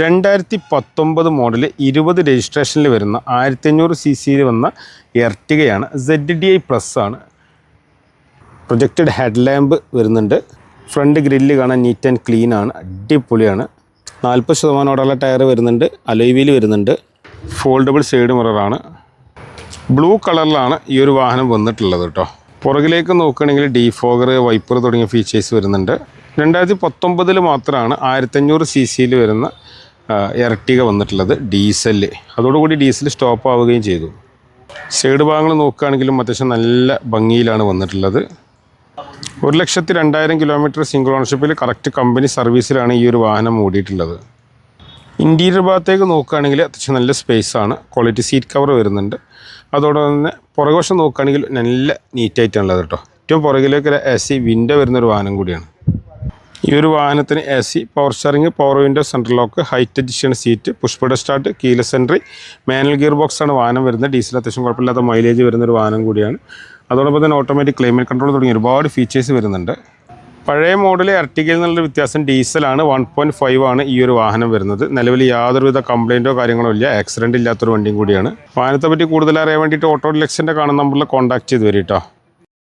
രണ്ടായിരത്തി പത്തൊമ്പത് മോഡൽ ഇരുപത് രജിസ്ട്രേഷനിൽ വരുന്ന ആയിരത്തി അഞ്ഞൂറ് സി സിയിൽ വന്ന എർട്ടികയാണ് സെഡ് ഡി ഐ പ്ലസ് ആണ്. പ്രൊജക്റ്റഡ് ഹെഡ് ലാമ്പ് വരുന്നുണ്ട്. ഫ്രണ്ട് ഗ്രില്ല് കാണാൻ നീറ്റ് ആൻഡ് ക്ലീൻ ആണ്. അടിപൊളിയാണ്. നാൽപ്പത് ശതമാനോടുള്ള ടയർ വരുന്നുണ്ട്. അലോയ്വീൽ വരുന്നുണ്ട്. ഫോൾഡബിൾ സൈഡ് മിററാണ് ബ്ലൂ കളറിലാണ് ഈ ഒരു വാഹനം വന്നിട്ടുള്ളത് കേട്ടോ പുറകിലേക്ക് നോക്കുകയാണെങ്കിൽ ഡീഫോഗർ വൈപ്പർ തുടങ്ങിയ ഫീച്ചേഴ്സ് വരുന്നുണ്ട്. രണ്ടായിരത്തി പത്തൊമ്പതിൽ മാത്രമാണ് ആയിരത്തഞ്ഞൂറ് സി സിയിൽ വരുന്ന ഇരട്ടിക വന്നിട്ടുള്ളത് ഡീസൽ. അതോടുകൂടി ഡീസൽ സ്റ്റോപ്പ് ആവുകയും ചെയ്തു. സൈഡ് ഭാഗങ്ങൾ നോക്കുകയാണെങ്കിലും അത്യാവശ്യം നല്ല ഭംഗിയിലാണ് വന്നിട്ടുള്ളത്. ഒരു ലക്ഷത്തി രണ്ടായിരം കിലോമീറ്റർ സിംഗിൾ ഓണർഷിപ്പിൽ കറക്റ്റ് കമ്പനി സർവീസിലാണ് ഈ ഒരു വാഹനം ഓടിയിട്ടുള്ളത്. ഇന്റീരിയർ ഭാഗത്തേക്ക് നോക്കുകയാണെങ്കിൽ അത്യാവശ്യം നല്ല സ്പേസ് ആണ്. ക്വാളിറ്റി സീറ്റ് കവർ വരുന്നുണ്ട്. അതോടൊപ്പം തന്നെ പുറകുവശം നോക്കുകയാണെങ്കിൽ നല്ല നീറ്റായിട്ടാണുള്ളത് കേട്ടോ. ഏറ്റവും പുറകിലേക്ക് ഒരു എ സി വിൻഡോ വരുന്നൊരു വാഹനം കൂടിയാണ്. ഈ ഒരു വാഹനത്തിന് A C power steering power window central lock height adjustment seat push button start keyless entry manual gear box ആണ് വാഹനം വരുന്നത്. ഡീസൽ അത്യാവശ്യം കുഴപ്പമില്ലാത്ത മൈലേജ് വരുന്ന ഒരു വാഹനം കൂടിയാണ്. അതോടൊപ്പം തന്നെ ഓട്ടോമാറ്റിക് ക്ലൈമറ്റ് കൺട്രോൾ തുടങ്ങിയ ഒരുപാട് ഫീച്ചേഴ്സ് വരുന്നുണ്ട്. പഴയ മോഡൽ എർട്ടിക്കയിൽ നിന്നുള്ള വ്യത്യാസം ഡീസലാണ് വൺ പോയിന്റ് ഫൈവ് ആണ് ഈ ഒരു വാഹനം വരുന്നത്. നിലവിൽ യാതൊരുവിധ കംപ്ലൈന്റോ കാര്യങ്ങളോ ഇല്ല. ആക്സിഡന്റ് ഇല്ലാത്തൊരു വണ്ടിയും കൂടിയാണ്. വാഹനത്തെ പറ്റി കൂടുതൽ അറിയാൻ വേണ്ടിയിട്ട് ഓട്ടോ ഡിലക്സിന്റെ കാണുന്ന നമ്പറിൽ കോൺടാക്ട് ചെയ്ത് വരും കേട്ടോ